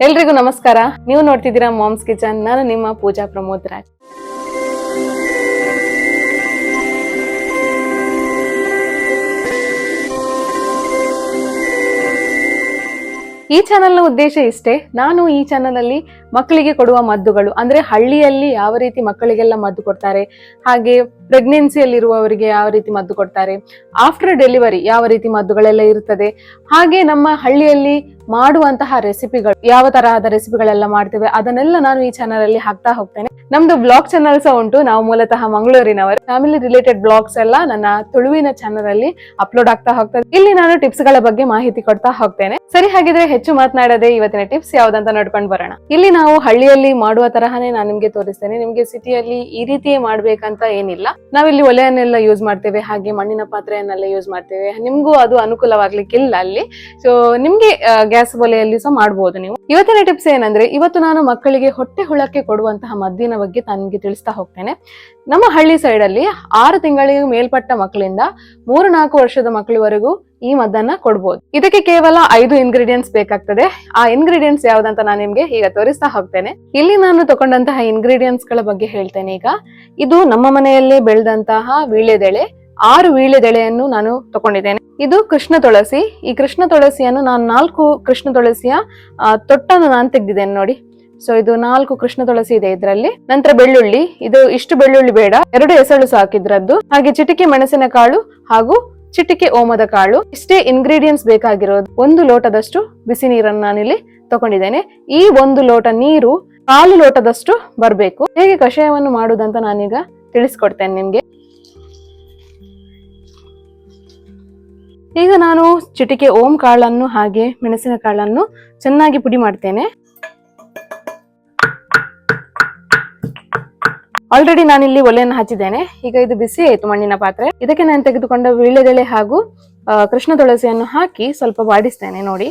ಎಲ್ರಿಗೂ ನಮಸ್ಕಾರ. ನೀವು ನೋಡ್ತಿದ್ದೀರಾ ಮಾಮ್ಸ್ ಕಿಚನ್ ನಾನು ನಿಮ್ಮ ಪೂಜಾ ಪ್ರಮೋದ್ ರಾಜ್. ಈ ಚಾನೆಲ್ನ ಉದ್ದೇಶ ಇಷ್ಟೇ. ನಾನು ಈ ಚಾನಲ್ ಅಲ್ಲಿ ಮಕ್ಕಳಿಗೆ ಕೊಡುವ ಮದ್ದುಗಳು. ಅಂದ್ರೆ ಹಳ್ಳಿಯಲ್ಲಿ ಯಾವ ರೀತಿ ಮಕ್ಕಳಿಗೆಲ್ಲ ಮದ್ದು ಕೊಡ್ತಾರೆ? ಹಾಗೆ ಪ್ರೆಗ್ನೆನ್ಸಿಯಲ್ಲಿರುವವರಿಗೆ ಯಾವ ರೀತಿ ಮದ್ದು ಕೊಡ್ತಾರೆ? ಆಫ್ಟರ್ ಡೆಲಿವರಿ ಯಾವ ರೀತಿ ಮದ್ದುಗಳೆಲ್ಲ ಇರ್ತದೆ? ಹಾಗೆ ನಮ್ಮ ಹಳ್ಳಿಯಲ್ಲಿ ಮಾಡುವಂತಹ ರೆಸಿಪಿಗಳು ಯಾವ ತರಹದ ರೆಸಿಪಿಗಳೆಲ್ಲ ಮಾಡ್ತೇವೆ, ಅದನ್ನೆಲ್ಲ ನಾನು ಈ ಚಾನಲ್ ಅಲ್ಲಿ ಹಾಕ್ತಾ ಹೋಗ್ತೇನೆ. ನಮ್ದು ಬ್ಲಾಗ್ ಚಾನಲ್ ಸಹ ಉಂಟು. ನಾವು ಮೂಲತಃ ಮಂಗಳೂರಿನವರು. ಫ್ಯಾಮಿಲಿ ರಿಲೇಟೆಡ್ ಬ್ಲಾಗ್ಸ್ ಎಲ್ಲ ನನ್ನ ತುಳುವಿನ ಚಾನಲ್ ಅಲ್ಲಿ ಅಪ್ಲೋಡ್ ಆಗ್ತಾ ಹೋಗ್ತದೆ ಇಲ್ಲಿ ನಾನು ಟಿಪ್ಸ್ಗಳ ಬಗ್ಗೆ ಮಾಹಿತಿ ಕೊಡ್ತಾ ಹೋಗ್ತೇನೆ. ಸರಿ, ಹಾಗಿದ್ರೆ ಹೆಚ್ಚು ಮಾತನಾಡದೆ ಇವತ್ತಿನ ಟಿಪ್ಸ್ ಯಾವ್ದಂತ ನೋಡ್ಕೊಂಡು ಬರೋಣ. ಇಲ್ಲಿ ನಾವು ಹಳ್ಳಿಯಲ್ಲಿ ಮಾಡುವ ತರಹನೇ ನಾನು ನಿಮ್ಗೆ ತೋರಿಸ್ತೇನೆ. ನಿಮ್ಗೆ ಸಿಟಿಯಲ್ಲಿ ಈ ರೀತಿಯೇ ಮಾಡ್ಬೇಕಂತ ಏನಿಲ್ಲ. ನಾವಿಲ್ಲಿ ಒಲೆಯನ್ನೆಲ್ಲ ಯೂಸ್ ಮಾಡ್ತೇವೆ. ಹಾಗೆ ಮಣ್ಣಿನ ಪಾತ್ರೆಯನ್ನೆಲ್ಲ ಯೂಸ್ ಮಾಡ್ತೇವೆ. ನಿಮ್ಗೂ ಅದು ಅನುಕೂಲವಾಗ್ಲಿಕ್ಕಿಲ್ಲ ಅಲ್ಲಿ. ಸೊ ನಿಮ್ಗೆ ಗ್ಯಾಸ್ ಒಲೆಯಲ್ಲಿ ಸಹ ಮಾಡಬಹುದು ನೀವು. ಇವತ್ತಿನ ಟಿಪ್ಸ್ ಏನಂದ್ರೆ, ಇವತ್ತು ನಾನು ಮಕ್ಕಳಿಗೆ ಹೊಟ್ಟೆ ಹುಳಕ್ಕೆ ಕೊಡುವಂತಹ ಮದ್ದಿನ ಬಗ್ಗೆ ತನಗೆ ತಿಳಿಸ್ತಾ ಹೋಗ್ತೇನೆ. ನಮ್ಮ ಹಳ್ಳಿ ಸೈಡ್ ಅಲ್ಲಿ ಆರು ತಿಂಗಳಿಗೆ ಮೇಲ್ಪಟ್ಟ ಮಕ್ಕಳಿಂದ ಮೂರು ನಾಲ್ಕು ವರ್ಷದ ಮಕ್ಕಳವರೆಗೂ ಈ ಮದ್ದನ್ನ ಕೊಡ್ಬೋದು. ಇದಕ್ಕೆ ಕೇವಲ ಐದು ಇಂಗ್ರೀಡಿಯೆಂಟ್ಸ್ ಬೇಕಾಗ್ತದೆ. ಆ ಇಂಗ್ರೀಡಿಯೆಂಟ್ಸ್ ಯಾವ್ದಂತ ನಾನು ನಿಮ್ಗೆ ಈಗ ತೋರಿಸ್ತಾ ಹೋಗ್ತೇನೆ. ಇಲ್ಲಿ ನಾನು ತಗೊಂಡಂತಹ ಇಂಗ್ರೀಡಿಯೆಂಟ್ಸ್ಗಳ ಬಗ್ಗೆ ಹೇಳ್ತೇನೆ ಈಗ. ಇದು ನಮ್ಮ ಮನೆಯಲ್ಲೇ ಬೆಳೆದಂತಹ ವೀಳ್ಯದೆಳೆ. ಆರು ವೀಳ್ಯದೆಳೆಯನ್ನು ನಾನು ತಗೊಂಡಿದ್ದೇನೆ. ಇದು ಕೃಷ್ಣ ತುಳಸಿ. ಈ ಕೃಷ್ಣ ತುಳಸಿಯನ್ನು ನಾನು ನಾಲ್ಕು ಕೃಷ್ಣ ತುಳಸಿಯ ತೊಟ್ಟನ್ನು ನಾನು ತೆಗೆದಿದ್ದೇನೆ ನೋಡಿ. ಸೊ ಇದು ನಾಲ್ಕು ಕೃಷ್ಣ ತುಳಸಿ ಇದೆ ಇದರಲ್ಲಿ. ನಂತರ ಬೆಳ್ಳುಳ್ಳಿ. ಇದು ಇಷ್ಟು ಬೆಳ್ಳುಳ್ಳಿ ಬೇಡ. ಎರಡು ಎಸಳು ಸಾಕಿದ್ರದ್ದು. ಹಾಗೆ ಚಿಟಿಕೆ ಮೆಣಸಿನ ಕಾಳು ಹಾಗೂ ಚಿಟಿಕೆ ಓಮದ ಕಾಳು. ಇಷ್ಟೇ ಇಂಗ್ರೀಡಿಯೆಂಟ್ಸ್ ಬೇಕಾಗಿರೋದು. ಒಂದು ಲೋಟದಷ್ಟು ಬಿಸಿ ನೀರನ್ನು ನಾನಿಲ್ಲಿ ತಗೊಂಡಿದ್ದೇನೆ. ಈ ಒಂದು ಲೋಟ ನೀರು ಕಾಲು ಲೋಟದಷ್ಟು ಬರಬೇಕು. ಹೇಗೆ ಕಷಾಯವನ್ನು ಮಾಡುವುದಂತ ನಾನೀಗ ತಿಳಿಸ್ಕೊಡ್ತೇನೆ ನಿಮಗೆ. ಈಗ ನಾನು ಚಿಟಿಕೆ ಓಂ ಕಾಳನ್ನು ಹಾಗೆ ಮೆಣಸಿನ ಕಾಳನ್ನು ಚೆನ್ನಾಗಿ ಪುಡಿ ಮಾಡ್ತೇನೆ. ಆಲ್ರೆಡಿ ನಾನಿಲ್ಲಿ ಒಲೆಯನ್ನು ಹಚ್ಚಿದ್ದೇನೆ. ಈಗ ಇದು ಬಿಸಿ ಆಯಿತು ಮಣ್ಣಿನ ಪಾತ್ರೆ. ಇದಕ್ಕೆ ನಾನು ತೆಗೆದುಕೊಂಡ ವೀಳ್ಯದೆಳೆ ಹಾಗೂ ಕೃಷ್ಣ ತುಳಸಿಯನ್ನು ಹಾಕಿ ಸ್ವಲ್ಪ ಬಾಡಿಸ್ತೇನೆ, ನೋಡಿ.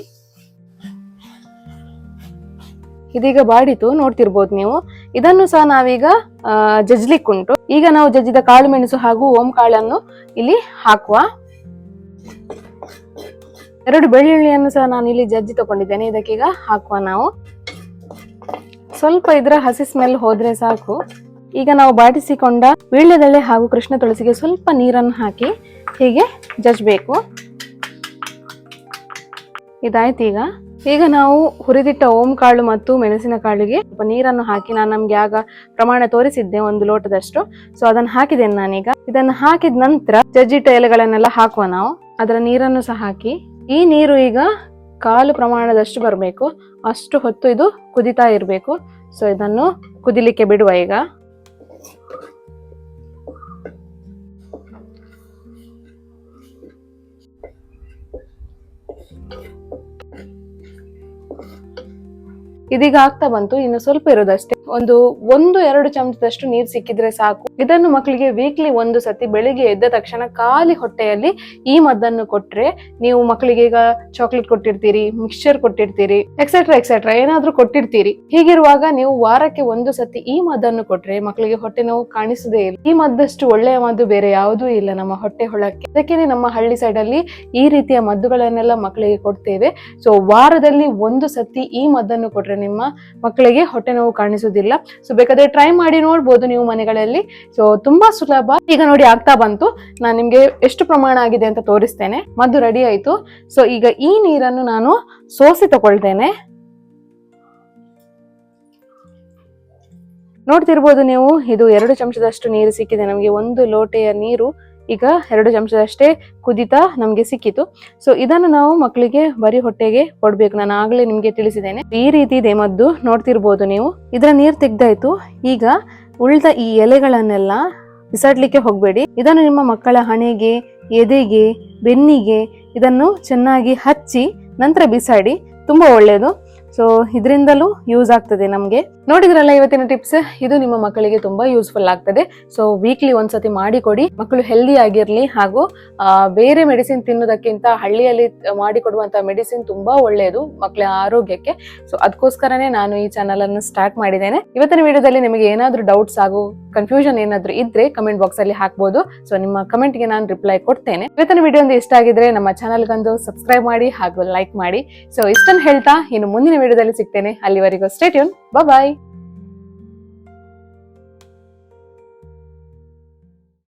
ಇದೀಗ ಬಾಡಿತು, ನೋಡ್ತಿರ್ಬೋದು ನೀವು. ಇದನ್ನು ಸಹ ನಾವೀಗ ಜಜ್ಲಿಕ್ಕುಂಟು. ಈಗ ನಾವು ಜಜ್ಜಿದ ಕಾಳು ಮೆಣಸು ಹಾಗೂ ಓಂ ಕಾಳನ್ನು ಇಲ್ಲಿ ಹಾಕುವ. ಎರಡು ಬೆಳ್ಳುಳ್ಳಿಯನ್ನು ಸಹ ನಾನು ಇಲ್ಲಿ ಜಜ್ಜಿ ತಗೊಂಡಿದ್ದೇನೆ. ಇದಕ್ಕೀಗ ಹಾಕುವ ನಾವು. ಸ್ವಲ್ಪ ಇದರ ಹಸಿ ಸ್ಮೆಲ್ ಹೋದ್ರೆ ಸಾಕು. ಈಗ ನಾವು ಬಾಟಿಸಿಕೊಂಡ ವೀಳ್ಯದೆಳೆ ಹಾಗೂ ಕೃಷ್ಣ ತುಳಸಿಗೆ ಸ್ವಲ್ಪ ನೀರನ್ನು ಹಾಕಿ ಹೀಗೆ ಜಜ್ಬೇಕು ಇದಾಯ್ತು ಈಗ. ಈಗ ನಾವು ಹುರಿದಿಟ್ಟ ಓಂ ಕಾಳು ಮತ್ತು ಮೆಣಸಿನ ಕಾಳಿಗೆ ಸ್ವಲ್ಪ ನೀರನ್ನು ಹಾಕಿ ನಾನು ನಮ್ಗೆ ಆಗ ಪ್ರಮಾಣ ತೋರಿಸಿದ್ದೆ ಒಂದು ಲೋಟದಷ್ಟು. ಸೊ ಅದನ್ನು ಹಾಕಿದ್ದೇನೆ ನಾನೀಗ. ಇದನ್ನು ಹಾಕಿದ ನಂತರ ಜಜ್ಜಿಟ್ಟ ಎಲೆಗಳನ್ನೆಲ್ಲ ಹಾಕುವ ನಾವು. ಅದರ ನೀರನ್ನು ಸಹ ಹಾಕಿ. ಈ ನೀರು ಈಗ ಕಾಲು ಪ್ರಮಾಣದಷ್ಟು ಬರಬೇಕು. ಅಷ್ಟು ಹೊತ್ತು ಇದು ಕುದಿತಾ ಇರಬೇಕು. ಸೊ ಇದನ್ನು ಕುದಿಲಿಕ್ಕೆ ಬಿಡುವ ಈಗ. ಇದೀಗ ಆಗ್ತಾ ಬಂತು ಇನ್ನು ಸ್ವಲ್ಪ ಇರೋದಷ್ಟೇ. ಒಂದು ಒಂದು ಎರಡು ಚಮಚದಷ್ಟು ನೀರು ಸಿಕ್ಕಿದ್ರೆ ಸಾಕು. ಇದನ್ನು ಮಕ್ಕಳಿಗೆ ವೀಕ್ಲಿ ಒಂದು ಸತಿ ಬೆಳಿಗ್ಗೆ ಎದ್ದ ತಕ್ಷಣ ಖಾಲಿ ಹೊಟ್ಟೆಯಲ್ಲಿ ಈ ಮದ್ದನ್ನು ಕೊಟ್ರೆ ನೀವು ಮಕ್ಕಳಿಗೆ ಈಗ ಚಾಕ್ಲೇಟ್ ಕೊಟ್ಟಿರ್ತೀರಿ ಮಿಕ್ಸ್ಚರ್ ಕೊಟ್ಟಿರ್ತೀರಿ ಎಕ್ಸೆಟ್ರಾ ಎಕ್ಸೆಟ್ರಾ ಏನಾದ್ರೂ ಕೊಟ್ಟಿರ್ತೀರಿ. ಹೀಗಿರುವಾಗ ನೀವು ವಾರಕ್ಕೆ ಒಂದು ಸತಿ ಈ ಮದ್ದನ್ನು ಕೊಟ್ರೆ ಮಕ್ಕಳಿಗೆ ಹೊಟ್ಟೆ ನೋವು ಕಾಣಿಸದೇ ಇಲ್ಲ. ಈ ಮದ್ದಷ್ಟು ಒಳ್ಳೆಯ ಮದ್ದು ಬೇರೆ ಯಾವುದೂ ಇಲ್ಲ ನಮ್ಮ ಹೊಟ್ಟೆ ಹೊಳಕ್ಕೆ. ಅದಕ್ಕೇನೆ ನಮ್ಮ ಹಳ್ಳಿ ಸೈಡ್ ಅಲ್ಲಿ ಈ ರೀತಿಯ ಮದ್ದುಗಳನ್ನೆಲ್ಲ ಮಕ್ಕಳಿಗೆ ಕೊಡ್ತೇವೆ. ಸೊ ವಾರದಲ್ಲಿ ಒಂದು ಸತಿ ಈ ಮದ್ದನ್ನು ಕೊಟ್ರೆ ನಿಮ್ಮ ಮಕ್ಕಳಿಗೆ ಹೊಟ್ಟೆ ನೋವು ಕಾಣಿಸುವುದಿಲ್ಲ. ಸೊ ಬೇಕಾದ್ರೆ ಟ್ರೈ ಮಾಡಿ ನೋಡ್ಬೋದು ನೀವು ಮನೆಗಳಲ್ಲಿ. ಸೊ ತುಂಬಾ ಸುಲಭ. ಈಗ ನೋಡಿ ಆಗ್ತಾ ಬಂತು. ನಾನು ನಿಮ್ಗೆ ಎಷ್ಟು ಪ್ರಮಾಣ ಆಗಿದೆ ಅಂತ ತೋರಿಸ್ತೇನೆ. ಮದ್ದು ರೆಡಿ ಆಯ್ತು. ಸೊ ಈಗ ಈ ನೀರನ್ನು ನಾನು ಸೋಸಿ ತಗೊಳ್ತೇನೆ. ನೋಡ್ತಿರ್ಬೋದು ನೀವು, ಇದು ಎರಡು ಚಮಚದಷ್ಟು ನೀರು ಸಿಕ್ಕಿದೆ. ನಮಗೆ ಒಂದು ಲೋಟೆಯ ನೀರು ಈಗ ಎರಡು ಚಮಚದಷ್ಟೇ ಕುದಿತಾ ನಮಗೆ ಸಿಕ್ಕಿತು. ಸೊ ಇದನ್ನು ನಾವು ಮಕ್ಕಳಿಗೆ ಬರಿ ಹೊಟ್ಟೆಗೆ ಕೊಡ್ಬೇಕು. ನಾನು ಆಗ್ಲೇ ನಿಮ್ಗೆ ತಿಳಿಸಿದ್ದೇನೆ. ಈ ರೀತಿ ಇದೆ ಮದ್ದು ನೋಡ್ತಿರ್ಬೋದು ನೀವು. ಇದರ ನೀರು ತೆಗ್ದಾಯ್ತು. ಈಗ ಉಳಿದ ಈ ಎಲೆಗಳನ್ನೆಲ್ಲ ಬಿಸಾಡ್ಲಿಕ್ಕೆ ಹೋಗಬೇಡಿ. ಇದನ್ನು ನಿಮ್ಮ ಮಕ್ಕಳ ಹಣೆಗೆ, ಎದೆಗೆ, ಬೆನ್ನಿಗೆ ಇದನ್ನು ಚೆನ್ನಾಗಿ ಹಚ್ಚಿ ನಂತರ ಬಿಸಾಡಿ. ತುಂಬಾ ಒಳ್ಳೆಯದು ಸೊ ಇದರಿಂದಲೂ ಯೂಸ್ ಆಗ್ತದೆ ನಮಗೆ. ನೋಡಿದ್ರಲ್ಲ ಇವತ್ತಿನ ಟಿಪ್ಸ್ ಇದು ನಿಮ್ಮ ಮಕ್ಕಳಿಗೆ ತುಂಬಾ ಯೂಸ್ಫುಲ್ ಆಗ್ತದೆ. ಸೊ ವೀಕ್ಲಿ ಒಂದ್ಸತಿ ಮಾಡಿಕೊಡಿ. ಮಕ್ಕಳು ಹೆಲ್ದಿ ಆಗಿರ್ಲಿ ಹಾಗೂ ಬೇರೆ ಮೆಡಿಸಿನ್ ತಿನ್ನೋದಕ್ಕಿಂತ ಹಳ್ಳಿಯಲ್ಲಿ ಮಾಡಿಕೊಡುವಂತಹ ಮೆಡಿಸಿನ್ ತುಂಬಾ ಒಳ್ಳೆಯದು ಮಕ್ಕಳ ಆರೋಗ್ಯಕ್ಕೆ. ಸೊ ಅದಕ್ಕೋಸ್ಕರನೇ ನಾನು ಈ ಚಾನಲ್ ಅನ್ನು ಸ್ಟಾರ್ಟ್ ಮಾಡಿದ್ದೇನೆ. ಇವತ್ತಿನ ವಿಡಿಯೋದಲ್ಲಿ ನಿಮಗೆ ಏನಾದರೂ ಡೌಟ್ಸ್ ಹಾಗೂ ಕನ್ಫ್ಯೂಷನ್ ಏನಾದರೂ ಇದ್ರೆ ಕಮೆಂಟ್ ಬಾಕ್ಸ್ ಅಲ್ಲಿ ಹಾಕ್ಬೋದು. ಸೊ ನಿಮ್ಮ ಕಮೆಂಟ್ಗೆ ನಾನು ರಿಪ್ಲೈ ಕೊಡ್ತೇನೆ. ಇವತ್ತಿನ ವಿಡಿಯೋ ಒಂದು ಇಷ್ಟ ಆಗಿದ್ರೆ ನಮ್ಮ ಚಾನಲ್ಗೊಂದು ಸಬ್ಸ್ಕ್ರೈಬ್ ಮಾಡಿ ಹಾಗೂ ಲೈಕ್ ಮಾಡಿ. ಸೊ ಇಷ್ಟನ್ನು ಹೇಳ್ತಾ ಇನ್ನು ಮುಂದಿನ ವಿಡಿಯೋದಲ್ಲಿ ಸಿಗ್ತೇನೆ. ಅಲ್ಲಿವರೆಗೂ ಸ್ಟೇಟ್ಯೂನ್ ಬಾಯ್